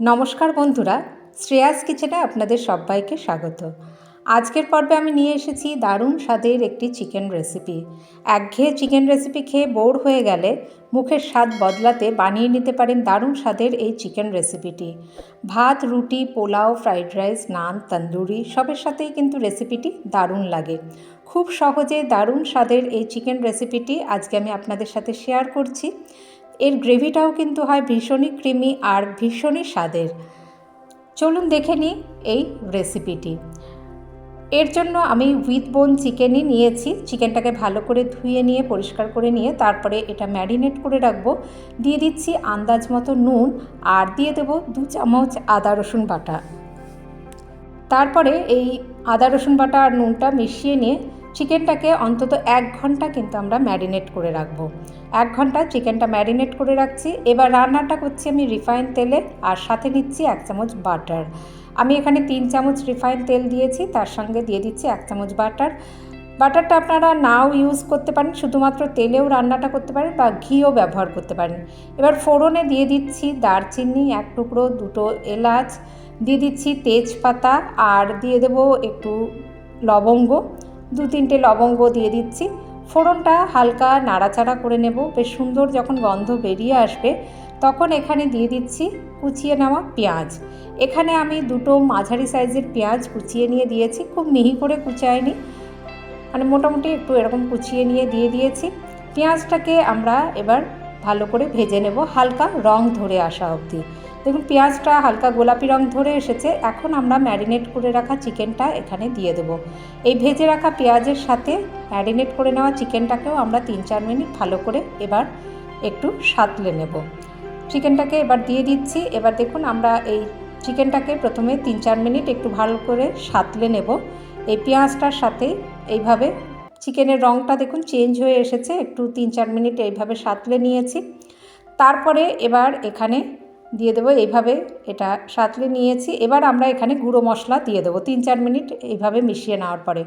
নমস্কার বন্ধুরা, শ্রেয়াস কিচেনে আপনাদের সবাইকে স্বাগত। আজকের পর্বে আমি নিয়ে এসেছি দারুণ স্বাদের একটি চিকেন রেসিপি। একঘেয়ে চিকেন রেসিপি খেয়ে বোর হয়ে গেলে মুখের স্বাদ বদলাতে বানিয়ে নিতে পারেন দারুণ স্বাদের এই চিকেন রেসিপিটি। ভাত, রুটি, পোলাও, ফ্রাইড রাইস, নান, তন্দুরি, সবের সাথেই কিন্তু রেসিপিটি দারুণ লাগে। খুব সহজে দারুণ স্বাদের এই চিকেন রেসিপিটি আজকে আমি আপনাদের সাথে শেয়ার করছি। এর গ্রেভিটাও কিন্তু হয় ভীষণই ক্রিমি আর ভীষণই স্বাদের। চলুন দেখে নিই এই রেসিপিটি এর জন্য আমি উইথ বোন চিকেনই নিয়েছি। চিকেনটাকে ভালো করে ধুয়ে নিয়ে, পরিষ্কার করে নিয়ে, তারপরে এটা ম্যারিনেট করে রাখব। দিয়ে দিচ্ছি আন্দাজ মতো নুন আর দিয়ে দেবো দু চামচ আদা, রসুন বাটা। তারপরে এই আদা, রসুন বাটা আর নুনটা মিশিয়ে নিয়ে চিকেনটাকে অন্তত এক ঘণ্টা কিন্তু আমরা ম্যারিনেট করে রাখব। এক ঘণ্টা চিকেনটা ম্যারিনেট করে রাখছি। এবার রান্নাটা করছি আমি রিফাইন তেলে আর সাথে নিচ্ছি এক চামচ বাটার। আমি এখানে তিন চামচ রিফাইন তেল দিয়েছি, তার সঙ্গে দিয়ে দিচ্ছি এক চামচ বাটার। বাটারটা আপনারা নাও ইউজ করতে পারেন, শুধুমাত্র তেলেও রান্নাটা করতে পারেন বা ঘিও ব্যবহার করতে পারেন। এবার ফোড়নে দিয়ে দিচ্ছি দারচিনি, এক টুকরো, দুটো এলাচ, দিয়ে দিচ্ছি তেজপাতা, আর দিয়ে দেবো একটু লবঙ্গ। দু তিনটে লবঙ্গ দিয়ে দিচ্ছি। ফোড়নটা হালকা নাড়াচাড়া করে নেব। বেশ সুন্দর যখন গন্ধ বেরিয়ে আসবে, তখন এখানে দিয়ে দিচ্ছি কুচিয়ে নেওয়া পেঁয়াজ। এখানে আমি দুটো মাঝারি সাইজের পেঁয়াজ কুচিয়ে নিয়ে দিয়েছি। খুব মিহি করে কুচায়নি। মানে মোটামুটি একটু এরকম কুচিয়ে নিয়ে দিয়ে দিয়েছি। পেঁয়াজটাকে আমরা এবার ভালো করে ভেজে নেব। হালকা রং ধরে আসা অবধি। দেখুন, পেঁয়াজটা হালকা গোলাপি রং ধরে এসেছে। এখন আমরা ম্যারিনেট করে রাখা চিকেনটা এখানে দিয়ে দেব। এই ভেজে রাখা পেঁয়াজের সাথে ম্যারিনেট করে নেওয়া চিকেনটাকেও আমরা তিন চার মিনিট ভালো করে এবার একটু সাতলে নেব। চিকেনটাকে এবার দিয়ে দিচ্ছি। এবার দেখুন, আমরা এই চিকেনটাকে প্রথমে তিন চার মিনিট একটু ভালো করে সাতলে নেব। এই পেঁয়াজটার সাথে এইভাবে চিকেনের রঙটা দেখুন চেঞ্জ হয়ে এসেছে। একটু তিন চার মিনিট এইভাবে সাতলে নিয়েছি। তারপরে এবার এখানে দিয়ে দেবো, এইভাবে এটা সাঁতলে নিয়েছি। এবার আমরা এখানে গুঁড়ো মশলা দিয়ে দেবো, তিন চার মিনিট এইভাবে মিশিয়ে নেওয়ার পরে।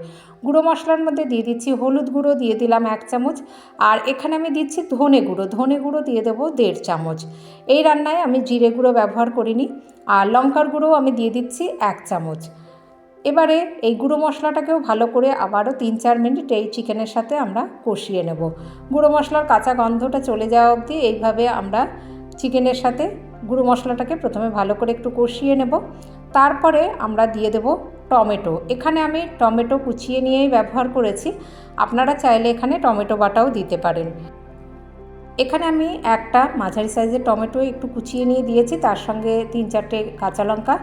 গুঁড়ো মশলার মধ্যে দিয়ে দিচ্ছি হলুদ গুঁড়ো, দিয়ে দিলাম এক চামচ। আর এখানে আমি দিচ্ছি ধনে গুঁড়ো ধনে গুঁড়ো দিয়ে দেবো দেড় চামচ। এই রান্নায় আমি জিরে গুঁড়ো ব্যবহার করিনি, আর লঙ্কার গুঁড়ো আমি দিয়ে দিচ্ছি এক চামচ। এবারে এই গুঁড়ো মশলাটাকেও ভালো করে আবারও তিন চার মিনিট এই চিকেনের সাথে আমরা কষিয়ে নেব। গুঁড়ো মশলার কাঁচা গন্ধটা চলে যাওয়া অবধি এইভাবে আমরা চিকেনের সাথে গুঁড়ো মশলাটাকে প্রথমে ভালো করে একটু কষিয়ে নেব। তারপরে আমরা দিয়ে দেব টমেটো। এখানে আমি টমেটো কুচিয়ে নিয়েই ব্যবহার করেছি। আপনারা চাইলে এখানে টমেটো বাটাও দিতে পারেন। এখানে আমি একটা মাঝারি সাইজের টমেটো একটু কুচিয়ে নিয়ে দিয়েছি। তার সঙ্গে তিন চারটে কাঁচা লঙ্কা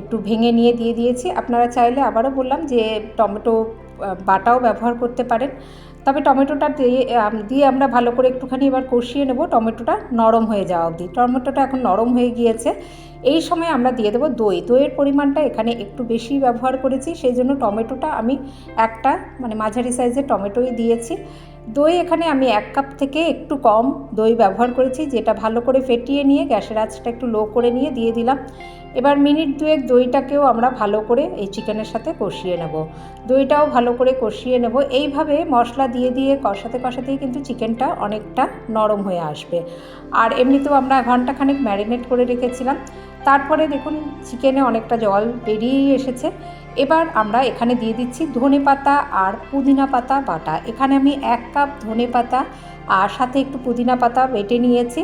একটু ভেঙে নিয়ে দিয়ে দিয়েছি। আপনারা চাইলে আবারও বললাম যে টমেটো বাটাও ব্যবহার করতে পারেন। তবে টমেটোটা দিয়ে দিয়ে আমরা ভালো করে একটুখানি এবার কষিয়ে নেব। টমেটোটা নরম হয়ে যাওয়া অবধি। টমেটোটা এখন নরম হয়ে গিয়েছে। এই সময় আমরা দিয়ে দেবো দই। দইয়ের পরিমাণটা এখানে একটু বেশি ব্যবহার করেছি, সেই জন্য টমেটোটা আমি একটা মানে মাঝারি সাইজের টমেটোই দিয়েছি। দই এখানে আমি এক কাপ থেকে একটু কম দই ব্যবহার করেছি, যেটা ভালো করে ফেটিয়ে নিয়ে গ্যাসের আঁচটা একটু লো করে নিয়ে দিয়ে দিলাম। এবার মিনিট দুয়েক দইটাকেও আমরা ভালো করে এই চিকেনের সাথে কষিয়ে নেব। দইটাও ভালো করে কষিয়ে নেব। এইভাবে মশলা দিয়ে দিয়ে কষাতে কষাতেই কিন্তু চিকেনটা অনেকটা নরম হয়ে আসবে। আর এমনিতেও আমরা ঘন্টাখানেক ম্যারিনেট করে রেখেছিলাম। তারপরে দেখুন চিকেনে অনেকটা জল বেরিয়েই এসেছে। এবার আমরা এখানে দিয়ে দিচ্ছি ধনে পাতা আর পুদিনা পাতা বাটা। এখানে আমি এক কাপ ধনে পাতা আর সাথে একটু পুদিনা পাতা বেটে নিয়েছি।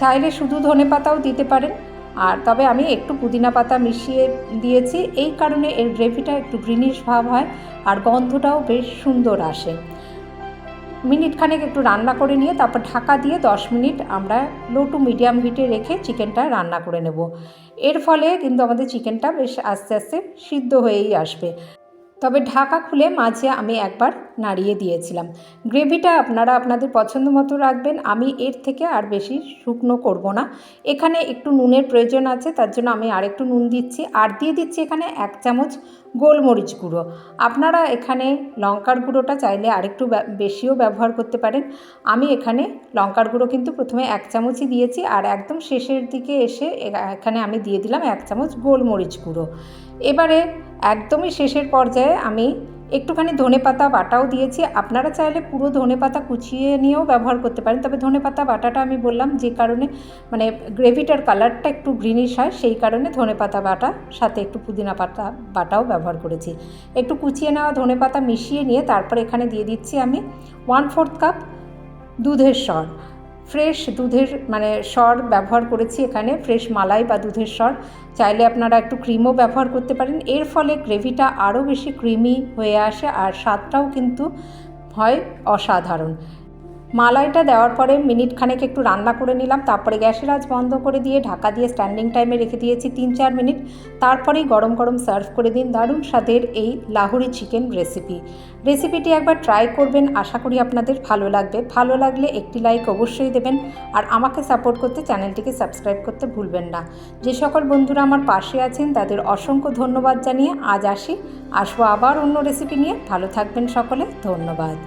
চাইলে শুধু ধনে পাতাও দিতে পারেন। আর তবে আমি একটু পুদিনা পাতা মিশিয়ে দিয়েছি। এই কারণে এর গ্রেভিটা একটু গ্রিনিশ ভাব হয় আর গন্ধটাও বেশ সুন্দর আসে। মিনিট খানেক একটু রান্না করে নিয়ে তারপর ঢাকা দিয়ে দশ মিনিট আমরা লো টু মিডিয়াম হিটে রেখে চিকেনটা রান্না করে নেব। এর ফলে কিন্তু আমাদের চিকেনটা বেশ আস্তে আস্তে সিদ্ধ হয়েই আসবে। তবে ঢাকা খুলে মাঝে আমি একবার নাড়িয়ে দিয়েছিলাম। গ্রেভিটা আপনারা আপনাদের পছন্দ মতো রাখবেন, আমি এর থেকে আর বেশি শুকনো করব না। এখানে একটু নুনের প্রয়োজন আছে, তার জন্য আমি আরেকটু নুন দিচ্ছি। আর দিয়ে দিচ্ছি এখানে এক চামচ গোলমরিচ গুঁড়ো। আপনারা এখানে লঙ্কার গুঁড়োটা চাইলে আরেকটু বেশিও ব্যবহার করতে পারেন। আমি এখানে লঙ্কার গুঁড়ো কিন্তু প্রথমে এক চামচই দিয়েছি আর একদম শেষের দিকে এসে এখানে আমি দিয়ে দিলাম এক চামচ গোলমরিচ গুঁড়ো। এবারে একদমই শেষের পর্যায়ে আমি একটুখানি ধনেপাতা বাটাও দিয়েছি। আপনারা চাইলে পুরো ধনেপাতা কুচিয়ে নিয়েও ব্যবহার করতে পারেন। তবে ধনেপাতা বাটাটা আমি বললাম যে কারণে মানে গ্রেভিটার কালারটা একটু গ্রিনিশ হয়, সেই কারণে ধনেপাতা বাটা, সাথে একটু পুদিনা পাতা বাটাও ব্যবহার করেছি। একটু কুচিয়ে নেওয়া ধনেপাতা মিশিয়ে নিয়ে তারপর এখানে দিয়ে দিচ্ছি আমি ওয়ান ফোর্থ কাপ দুধের স্বর ফ্রেশ দুধের মানে সর ব্যবহার করেছি এখানে, ফ্রেশ মালাই বা দুধের সর। চাইলে আপনারা একটু ক্রিমও ব্যবহার করতে পারেন। এর ফলে গ্রেভিটা আরও বেশি ক্রিমি হয়ে আসে আর স্বাদটাও কিন্তু হয় অসাধারণ। মালাইটা দেওয়ার পরে মিনিট খানেক একটু রান্না করে নিলাম, তারপরে গ্যাসের আজ বন্ধ করে দিয়ে ঢাকা দিয়ে স্ট্যান্ডিং টাইমে রেখে দিয়েছি তিন চার মিনিট। তারপরেই গরম গরম সার্ভ করে দিন দারুণ স্বাদের এই লাহোরি চিকেন রেসিপি রেসিপিটি একবার ট্রাই করবেন, আশা করি আপনাদের ভালো লাগবে। ভালো লাগলে একটি লাইক অবশ্যই দেবেন আর আমাকে সাপোর্ট করতে চ্যানেলটিকে সাবস্ক্রাইব করতে ভুলবেন না। যে সকল বন্ধুরা আমার পাশে আছেন, তাদের অসংখ্য ধন্যবাদ জানিয়ে আজ আসি। আসব আবার অন্য রেসিপি নিয়ে। ভালো থাকবেন সকলে, ধন্যবাদ।